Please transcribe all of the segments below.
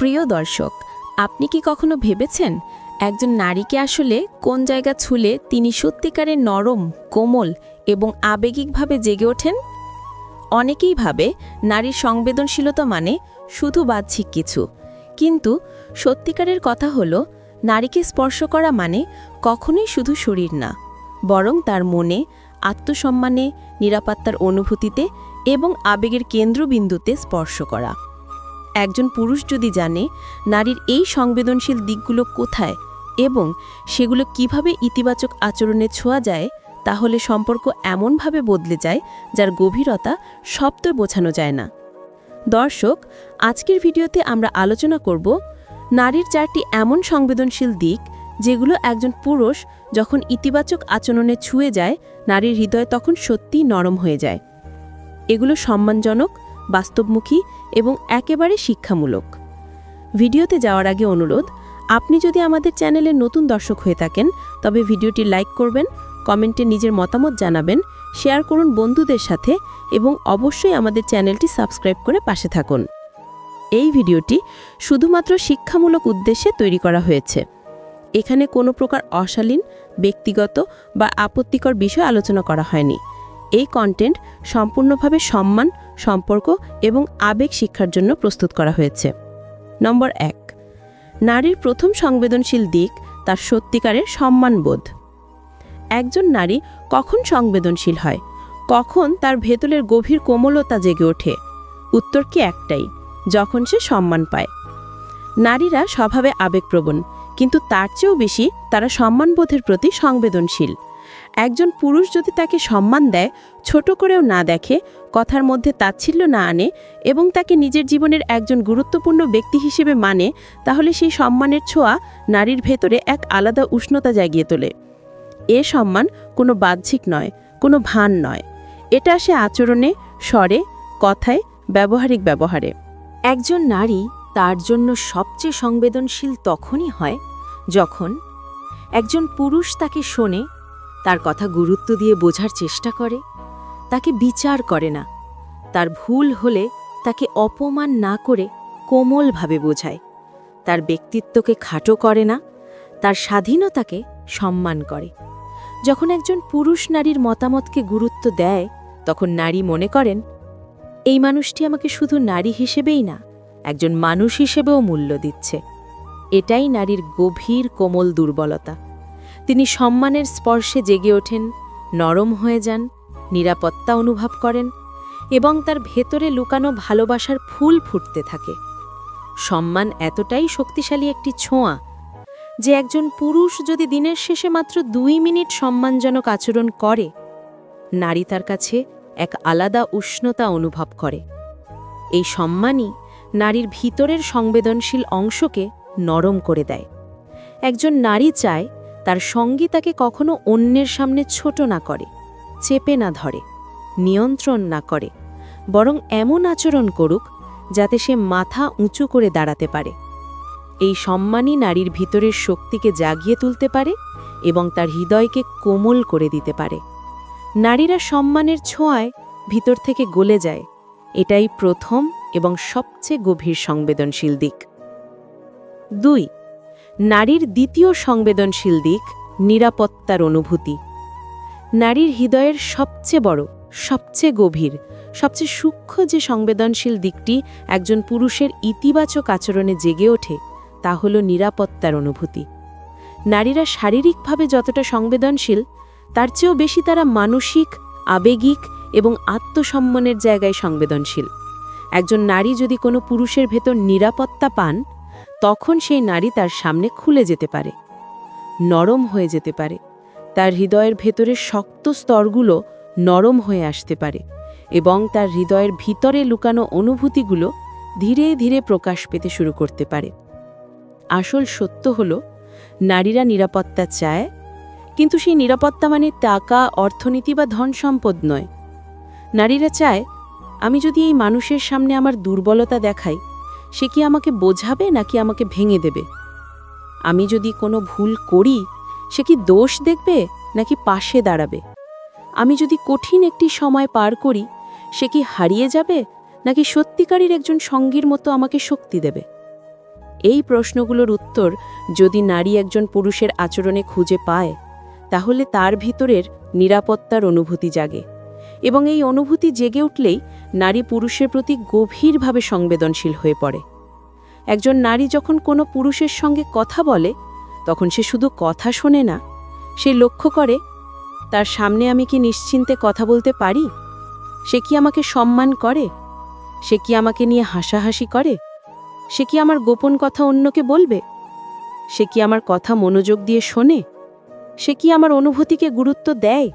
প্রিয় দর্শক, আপনি কি কখনো ভেবেছেন একজন নারীকে আসলে কোন জায়গা ছুলে তিনি সত্যিকারের নরম, কোমল এবং আবেগিকভাবে জেগে ওঠেন? অনেকেই ভাবে নারীর সংবেদনশীলতা মানে শুধু বাহ্যিক কিছু। কিন্তু সত্যিকারের কথা হলো, নারীকে স্পর্শ করা মানে কখনোই শুধু শরীর না, বরং তার মনে, আত্মসম্মানে, নিরাপত্তার অনুভূতিতে এবং আবেগের কেন্দ্রবিন্দুতে স্পর্শ করা। একজন পুরুষ যদি জানে নারীর এই সংবেদনশীল দিকগুলো কোথায় এবং সেগুলো কীভাবে ইতিবাচক আচরণে ছোঁয়া যায়, তাহলে সম্পর্ক এমনভাবে বদলে যায় যার গভীরতা শব্দ বোঝানো যায় না। দর্শক, আজকের ভিডিওতে আমরা আলোচনা করব নারীর চারটি এমন সংবেদনশীল দিক যেগুলো একজন পুরুষ যখন ইতিবাচক আচরণে ছুঁয়ে যায়, নারীর হৃদয় তখন সত্যিই নরম হয়ে যায়। এগুলো সম্মানজনক বাস্তবমুখী এবং একেবারে শিক্ষামূলক। ভিডিওতে যাওয়ার আগে অনুরোধ, আপনি যদি আমাদের চ্যানেলের নতুন দর্শক হয়ে থাকেন, তবে ভিডিওটি লাইক করবেন, কমেন্টে নিজের মতামত জানাবেন, শেয়ার করুন বন্ধুদের সাথে এবং অবশ্যই আমাদের চ্যানেলটি সাবস্ক্রাইব করে পাশে থাকুন। এই ভিডিওটি শুধুমাত্র শিক্ষামূলক উদ্দেশ্যে তৈরি করা হয়েছে। এখানে কোনো প্রকার অশালীন, ব্যক্তিগত বা আপত্তিকর বিষয় আলোচনা করা হয়নি। এই কন্টেন্ট সম্পূর্ণভাবে সম্মান, সম্পর্ক এবং আবেগ শিক্ষার জন্য প্রস্তুত করা হয়েছে। নম্বর এক, নারীর প্রথম সংবেদনশীল দিক তার সত্যিকারের সম্মানবোধ। একজন নারী কখন সংবেদনশীল হয়? কখন তার ভেতরের গভীর কোমলতা জেগে ওঠে? উত্তর কি একটাই, যখন সে সম্মান পায়। নারীরা স্বভাবে আবেগপ্রবণ, কিন্তু তার চেয়েও বেশি তারা সম্মানবোধের প্রতি সংবেদনশীল। একজন পুরুষ যদি তাকে সম্মান দেয়, ছোট করেও না দেখে, কথার মধ্যে তাচ্ছিল্য না আনে এবং তাকে নিজের জীবনের একজন গুরুত্বপূর্ণ ব্যক্তি হিসেবে মানে তাহলে সেই সম্মানের ছোঁয়া নারীর ভেতরে এক আলাদা উষ্ণতা জাগিয়ে তোলে। এ সম্মান কোনো বাহ্যিক নয়, কোনো ভান নয়। এটা আসে আচরণে, স্বরে, কথায়, ব্যবহারিক ব্যবহারে। একজন নারী তার জন্য সবচেয়ে সংবেদনশীল তখনই হয় যখন একজন পুরুষ তাকে শোনে তার কথা গুরুত্ব দিয়ে বোঝার চেষ্টা করে, তাকে বিচার করে না। তার ভুল হলে তাকে অপমান না করে কোমলভাবে বোঝায়। তার ব্যক্তিত্বকে খাটো করে না, তার স্বাধীনতাকে সম্মান করে। যখন একজন পুরুষ নারীর মতামতকে গুরুত্ব দেয়, তখন নারী মনে করেন, এই মানুষটি আমাকে শুধু নারী হিসেবেই না, একজন মানুষ হিসেবেও মূল্য দিচ্ছে। এটাই নারীর গভীর কোমল দুর্বলতা। তিনি সম্মানের স্পর্শে জেগে ওঠেন, নরম হয়ে যান, নিরাপত্তা অনুভব করেন এবং তার ভেতরে লুকানো ভালোবাসার ফুল ফুটতে থাকে। সম্মান এতটাই শক্তিশালী একটি ছোঁয়া যে একজন পুরুষ যদি দিনের শেষে মাত্র দুই মিনিট সম্মানজনক আচরণ করে, নারী তার কাছে এক আলাদা উষ্ণতা অনুভব করে। এই সম্মানই নারীর ভিতরের সংবেদনশীল অংশকে নরম করে দেয়। একজন নারী চায় তার সঙ্গী তাকে কখনো অন্যের সামনে ছোট না করে, চেপে না ধরে, নিয়ন্ত্রণ না করে, বরং এমন আচরণ করুক যাতে সে মাথা উঁচু করে দাঁড়াতে পারে। এই সম্মানই নারীর ভিতরের শক্তিকে জাগিয়ে তুলতে পারে এবং তার হৃদয়কে কোমল করে দিতে পারে। নারীরা সম্মানের ছোঁয়ায় ভিতর থেকে গলে যায়, এটাই প্রথম এবং সবচেয়ে গভীর সংবেদনশীল দিক। দুই নারীর দ্বিতীয় সংবেদনশীল দিক, নিরাপত্তার অনুভূতি। নারীর হৃদয়ের সবচেয়ে বড়, সবচেয়ে গভীর, সবচেয়ে সূক্ষ্ম যে সংবেদনশীল দিকটি একজন পুরুষের ইতিবাচক আচরণে জেগে ওঠে, তা হল নিরাপত্তার অনুভূতি। নারীরা শারীরিকভাবে যতটা সংবেদনশীল, তার চেয়েও বেশি তারা মানসিক, আবেগিক এবং আত্মসম্মানের জায়গায় সংবেদনশীল। একজন নারী যদি কোনো পুরুষের ভেতর নিরাপত্তা পান তখন সেই নারী তার সামনে খুলে যেতে পারে, নরম হয়ে যেতে পারে। তার হৃদয়ের ভেতরের শক্ত স্তরগুলো নরম হয়ে আসতে পারে এবং তার হৃদয়ের ভিতরে লুকানো অনুভূতিগুলো ধীরে ধীরে প্রকাশ পেতে শুরু করতে পারে। আসল সত্য হল, নারীরা নিরাপত্তা চায়, কিন্তু সেই নিরাপত্তা মানে টাকা, অর্থনীতি বা ধন সম্পদ নয়। নারীরা চায়, আমি যদি এই মানুষের সামনে আমার দুর্বলতা দেখাই সে কি আমাকে বোঝাবে নাকি আমাকে ভেঙে দেবে? আমি যদি কোনো ভুল করি, সে কি দোষ দেখবে নাকি পাশে দাঁড়াবে? আমি যদি কঠিন একটি সময় পার করি, সে কি হারিয়ে যাবে নাকি সত্যিকারীর একজন সঙ্গীর মতো আমাকে শক্তি দেবে? এই প্রশ্নগুলোর উত্তর যদি নারী একজন পুরুষের আচরণে খুঁজে পায়, তাহলে তার ভিতরের নিরাপত্তার অনুভূতি জাগে। এবং এই অনুভূতি জেগে উঠলেই নারী পুরুষের প্রতি গভীরভাবে সংবেদনশীল হয়ে পড়ে। একজন নারী যখন কোনো পুরুষের সঙ্গে কথা বলে, তখন সে শুধু কথা শোনে না, সে লক্ষ্য করে, তার সামনে আমি কি নিশ্চিন্তে কথা বলতে পারি? সে কি আমাকে সম্মান করে? সে কি আমাকে নিয়ে হাসাহাসি করে? সে কি আমার গোপন কথা অন্যকে বলবে? সে কি আমার কথা মনোযোগ দিয়ে শোনে? সে কি আমার অনুভূতিকে গুরুত্ব দেয়?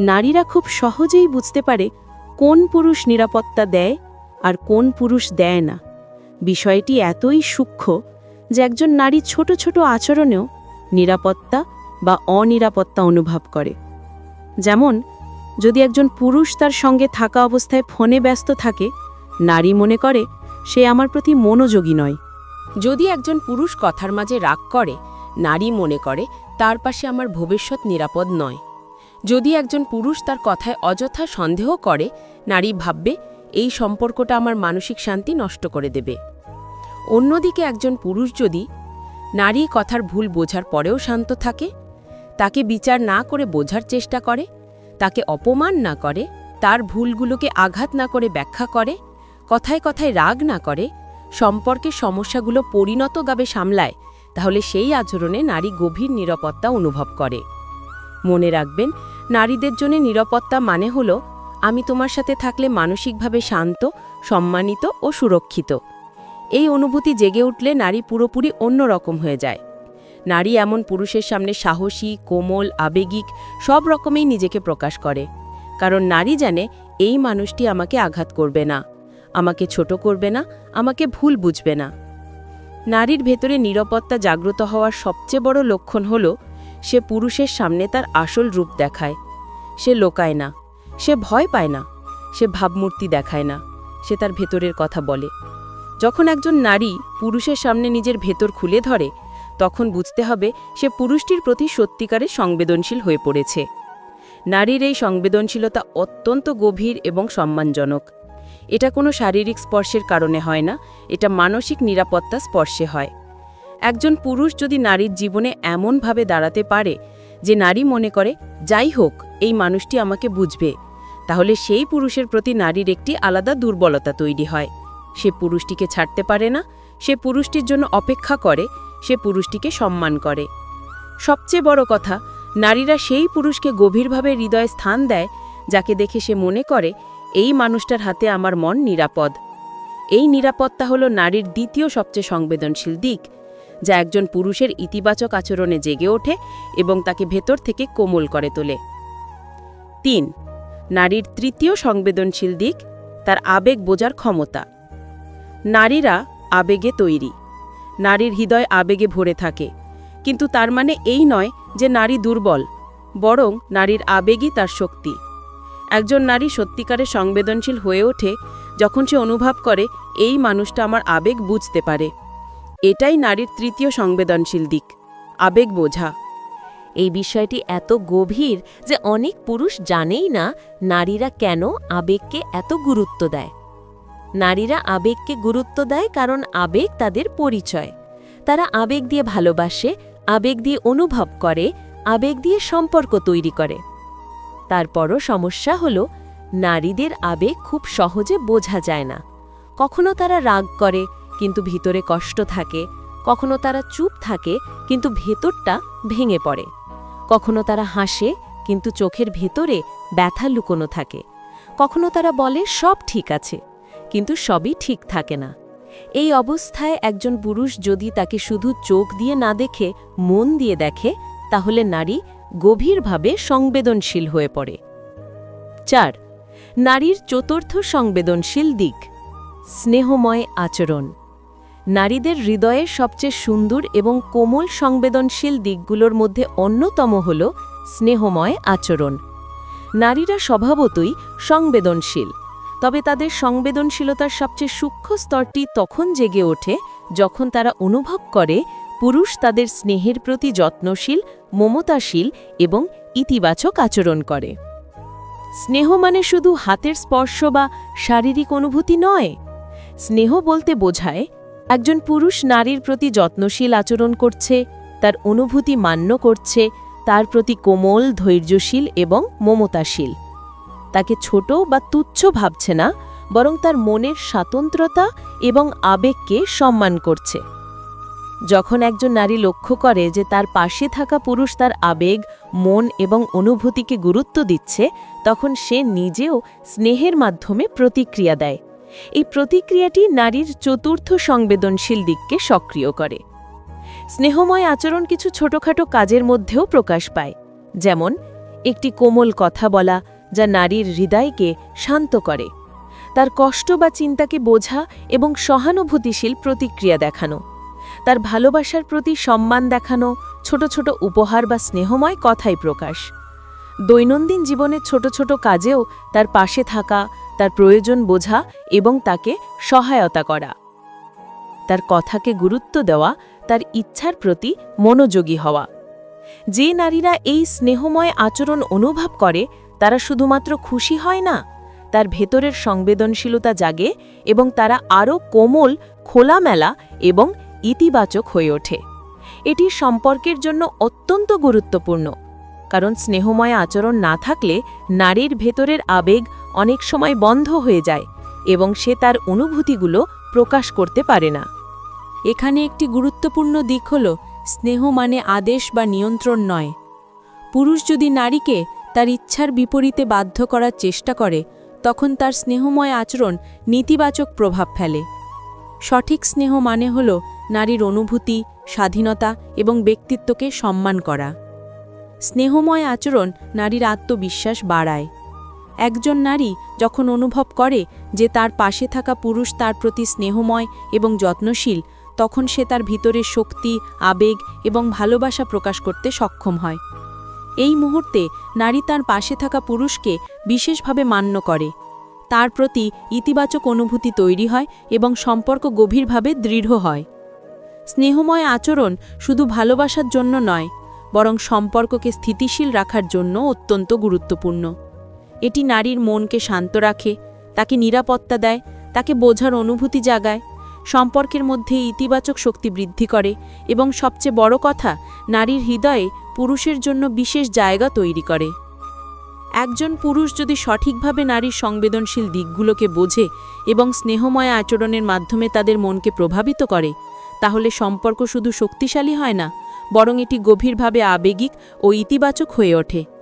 নারীরা খুব সহজেই বুঝতে পারে কোন পুরুষ নিরাপত্তা দেয় আর কোন পুরুষ দেয় না। বিষয়টি এতই সূক্ষ্ম যে একজন নারী ছোট ছোট আচরণেও নিরাপত্তা বা অনিরাপত্তা অনুভব করে। যেমন, যদি একজন পুরুষ তার সঙ্গে থাকা অবস্থায় ফোনে ব্যস্ত থাকে, নারী মনে করে, সে আমার প্রতি মনোযোগী নয়। যদি একজন পুরুষ কথার মাঝে রাগ করে, নারী মনে করে, তার পাশে আমার ভবিষ্যৎ নিরাপদ নয়। যদি একজন পুরুষ তার কথায় অযথা সন্দেহ করে, নারী ভাববে, এই সম্পর্কটা আমার মানসিক শান্তি নষ্ট করে দেবে। অন্যদিকে একজন পুরুষ যদি নারী কথার ভুল বোঝার পরেও শান্ত থাকে, তাকে বিচার না করে বোঝার চেষ্টা করে, তাকে অপমান না করে, তার ভুলগুলোকে আঘাত না করে ব্যাখ্যা করে, কথায় কথায় রাগ না করে, সম্পর্কের সমস্যাগুলো পরিণতভাবে সামলায়, তাহলে সেই আচরণে নারী গভীর নিরাপত্তা অনুভব করে। মনে রাখবেন নারীদের জন্য নিরাপত্তা মানে হল, আমি তোমার সাথে থাকলে মানসিকভাবে শান্ত, সম্মানিত ও সুরক্ষিত। এই অনুভূতি জেগে উঠলে নারী পুরোপুরি অন্যরকম হয়ে যায়। নারী এমন পুরুষের সামনে সাহসী, কোমল, আবেগিক, সব রকমেই নিজেকে প্রকাশ করে। কারণ নারী জানে, এই মানুষটি আমাকে আঘাত করবে না, আমাকে ছোট করবে না, আমাকে ভুল বুঝবে না। নারীর ভেতরে নিরাপত্তা জাগ্রত হওয়ার সবচেয়ে বড় লক্ষণ হল সে পুরুষের সামনে তার আসল রূপ দেখায়। সে লোকায় না। সে ভয় পায় না। সে ভাবমূর্তি দেখায় না। সে তার ভেতরের কথা বলে। যখন একজন নারী পুরুষের সামনে নিজের ভেতর খুলে ধরে, তখন বুঝতে হবে সে পুরুষটির প্রতি সত্যিকারে সংবেদনশীল হয়ে পড়েছে। নারীর এই সংবেদনশীলতা অত্যন্ত গভীর এবং সম্মানজনক। এটা কোনো শারীরিক স্পর্শের কারণে হয় না, এটা মানসিক নিরাপত্তা স্পর্শে হয়। একজন পুরুষ যদি নারীর জীবনে এমনভাবে দাঁড়াতে পারে যে নারী মনে করে, যাই হোক, এই মানুষটি আমাকে বুঝবে, তাহলে সেই পুরুষের প্রতি নারীর একটি আলাদা দুর্বলতা তৈরি হয়। সে পুরুষটিকে ছাড়তে পারে না, সে পুরুষটির জন্য অপেক্ষা করে, সে পুরুষটিকে সম্মান করে। সবচেয়ে বড় কথা, নারীরা সেই পুরুষকে গভীরভাবে হৃদয়ে স্থান দেয়, যাকে দেখে সে মনে করে, এই মানুষটার হাতে আমার মন নিরাপদ। এই নিরাপত্তা হল নারীর দ্বিতীয় সবচেয়ে সংবেদনশীল দিক। যা একজন পুরুষের ইতিবাচক আচরণে জেগে ওঠে এবং তাকে ভেতর থেকে কোমল করে তোলে। তিন, নারীর তৃতীয় সংবেদনশীল দিক, তার আবেগ বোঝার ক্ষমতা। নারীরা আবেগে তৈরি। নারীর হৃদয় আবেগে ভরে থাকে। কিন্তু তার মানে এই নয় যে নারী দুর্বল, বরং নারীর আবেগই তার শক্তি। একজন নারী সত্যিকারের সংবেদনশীল হয়ে ওঠে যখন সে অনুভব করে, এই মানুষটা আমার আবেগ বুঝতে পারে। এটাই নারীর তৃতীয় সংবেদনশীল দিক। আবেগ বোঝা। এই বিষয়টি এত গভীর যে অনেক পুরুষ জানেই না নারীরা কেন আবেগকে এত গুরুত্ব দেয়। নারীরা আবেগকে গুরুত্ব দেয় কারণ আবেগ তাদের পরিচয়। তারা আবেগ দিয়ে ভালোবাসে, আবেগ দিয়ে অনুভব করে, আবেগ দিয়ে সম্পর্ক তৈরি করে। তারপরও সমস্যা হল, নারীদের আবেগ খুব সহজে বোঝা যায় না। কখনো তারা রাগ করে কিন্তু ভিতরে কষ্ট থাকে, কখনো তারা চুপ থাকে, কিন্তু ভেতরটা ভেঙে পড়ে। কখনো তারা হাসে, কিন্তু চোখের ভেতরে ব্যথা লুকোনো থাকে। কখনো তারা বলে, সব ঠিক আছে। কিন্তু সবই ঠিক থাকে না। এই অবস্থায় একজন পুরুষ যদি তাকে শুধু চোখ দিয়ে না দেখে, মন দিয়ে দেখে, তাহলে নারী গভীরভাবে সংবেদনশীল হয়ে পড়ে। চার, নারীর চতুর্থ সংবেদনশীল দিক, স্নেহময় আচরণ। নারীদের হৃদয়ের সবচেয়ে সুন্দর এবং কোমল সংবেদনশীল দিকগুলোর মধ্যে অন্যতম হল স্নেহময় আচরণ। নারীরা স্বভাবতই সংবেদনশীল, তবে তাদের সংবেদনশীলতার সবচেয়ে সূক্ষ্ম স্তরটি তখন জেগে ওঠে যখন তারা অনুভব করে পুরুষ তাদের স্নেহের প্রতি যত্নশীল, মমতাশীল এবং ইতিবাচক আচরণ করে। স্নেহ মানে শুধু হাতের স্পর্শ বা শারীরিক অনুভূতি নয়, স্নেহ বলতে বোঝায় একজন পুরুষ নারীর প্রতি যত্নশীল আচরণ করছে, তার অনুভূতি মান্য করছে, তার প্রতি কোমল, ধৈর্যশীল এবং মমতাশীল। তাকে ছোট বা তুচ্ছ ভাবছে না, বরং তার মনের স্বাতন্ত্রতা এবং আবেগকে সম্মান করছে। যখন একজন নারী লক্ষ্য করে যে তার পাশে থাকা পুরুষ তার আবেগ, মন এবং অনুভূতিকে গুরুত্ব দিচ্ছে, তখন সে নিজেও স্নেহের মাধ্যমে প্রতিক্রিয়া দেয়। এই প্রতিক্রিয়াটি নারীর চতুর্থ সংবেদনশীল দিককে সক্রিয় করে। স্নেহময় আচরণ কিছু ছোটখাটো কাজের মধ্যেও প্রকাশ পায়, যেমন একটি কোমল কথা বলা যা নারীর হৃদয়কে শান্ত করে, তার কষ্ট বা চিন্তাকে বোঝা এবং সহানুভূতিশীল প্রতিক্রিয়া দেখানো, তার ভালোবাসার প্রতি সম্মান দেখানো, ছোট ছোট উপহার বা স্নেহময় কথাই প্রকাশ। দৈনন্দিন জীবনের ছোট ছোট কাজেও তার পাশে থাকা তার প্রয়োজন বোঝা এবং তাকে সহায়তা করা। তার কথাকে গুরুত্ব দেওয়া, তার ইচ্ছার প্রতি মনোযোগী হওয়া। যে নারীরা এই স্নেহময় আচরণ অনুভব করে, তারা শুধুমাত্র খুশি হয় না, তার ভেতরের সংবেদনশীলতা জাগে এবং তারা আরও কোমল, খোলামেলা এবং ইতিবাচক হয়ে ওঠে। এটি সম্পর্কের জন্য অত্যন্ত গুরুত্বপূর্ণ, কারণ স্নেহময় আচরণ না থাকলে নারীর ভেতরের আবেগ অনেক সময় বন্ধ হয়ে যায় এবং সে তার অনুভূতিগুলো প্রকাশ করতে পারে না। এখানে একটি গুরুত্বপূর্ণ দিক হল, স্নেহ মানে আদেশ বা নিয়ন্ত্রণ নয়। পুরুষ যদি নারীকে তার ইচ্ছার বিপরীতে বাধ্য করার চেষ্টা করে, তখন তার স্নেহময় আচরণ নেতিবাচক প্রভাব ফেলে। সঠিক স্নেহ মানে হল নারীর অনুভূতি, স্বাধীনতা এবং ব্যক্তিত্বকে সম্মান করা। স্নেহময় আচরণ নারীর আত্মবিশ্বাস বাড়ায়। একজন নারী যখন অনুভব করে যে তার পাশে থাকা পুরুষ তার প্রতি স্নেহময় এবং যত্নশীল, তখন সে তার ভিতরের শক্তি, আবেগ এবং ভালোবাসা প্রকাশ করতে সক্ষম হয়। এই মুহূর্তে নারী তার পাশে থাকা পুরুষকে বিশেষভাবে মান্য করে। তার প্রতি ইতিবাচক অনুভূতি তৈরি হয় এবং সম্পর্ক গভীরভাবে দৃঢ় হয়। স্নেহময় আচরণ শুধু ভালোবাসার জন্য নয়, বরং সম্পর্ককে স্থিতিশীল রাখার জন্য অত্যন্ত গুরুত্বপূর্ণ। এটি নারীর মনকে শান্ত রাখে, তাকে নিরাপত্তা দেয়, তাকে বোঝার অনুভূতি জাগায়, সম্পর্কের মধ্যে ইতিবাচক শক্তি বৃদ্ধি করে এবং সবচেয়ে বড় কথা, নারীর হৃদয়ে পুরুষের জন্য বিশেষ জায়গা তৈরি করে। একজন পুরুষ যদি সঠিকভাবে নারীর সংবেদনশীল দিকগুলোকে বোঝে এবং স্নেহময় আচরণের মাধ্যমে তাদের মনকে প্রভাবিত করে, তাহলে সম্পর্ক শুধু শক্তিশালী হয় না, বরং এটি গভীরভাবে আবেগিক ও ইতিবাচক হয়ে ওঠে।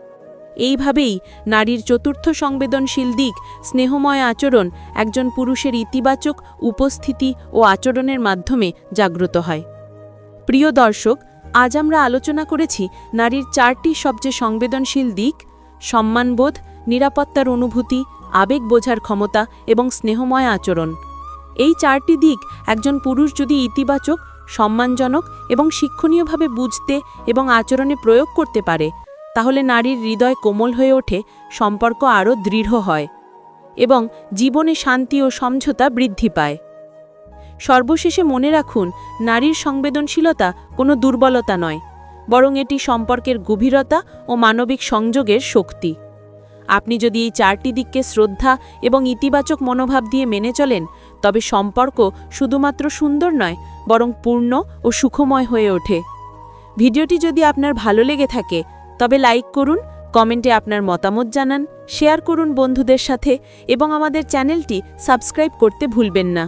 এইভাবেই নারীর চতুর্থ সংবেদনশীল দিক, স্নেহময় আচরণ একজন পুরুষের ইতিবাচক উপস্থিতি ও আচরণের মাধ্যমে জাগ্রত হয়। প্রিয় দর্শক, আজ আমরা আলোচনা করেছি নারীর চারটি সবচেয়ে সংবেদনশীল দিক, সম্মানবোধ, নিরাপত্তার অনুভূতি, আবেগ বোঝার ক্ষমতা এবং স্নেহময় আচরণ। এই চারটি দিক একজন পুরুষ যদি ইতিবাচক, সম্মানজনক এবং শিক্ষণীয়ভাবে বুঝতে এবং আচরণে প্রয়োগ করতে পারে তাহলে নারীর হৃদয় কোমল হয়ে ওঠে, সম্পর্ক আরও দৃঢ় হয় এবং জীবনে শান্তি ও সমঝোতা বৃদ্ধি পায়। সর্বশেষে মনে রাখুন, নারীর সংবেদনশীলতা কোনো দুর্বলতা নয়, বরং এটি সম্পর্কের গভীরতা ও মানবিক সংযোগের শক্তি। আপনি যদি এই চারটি দিককে শ্রদ্ধা এবং ইতিবাচক মনোভাব দিয়ে মেনে চলেন, তবে সম্পর্ক শুধুমাত্র সুন্দর নয়, বরং পূর্ণ ও সুখময় হয়ে ওঠে। ভিডিওটি যদি আপনার ভালো লেগে থাকে তবে লাইক করুন, কমেন্টে আপনার মতামত জানান, শেয়ার করুন বন্ধুদের সাথে এবং আমাদের চ্যানেলটি সাবস্ক্রাইব করতে ভুলবেন না।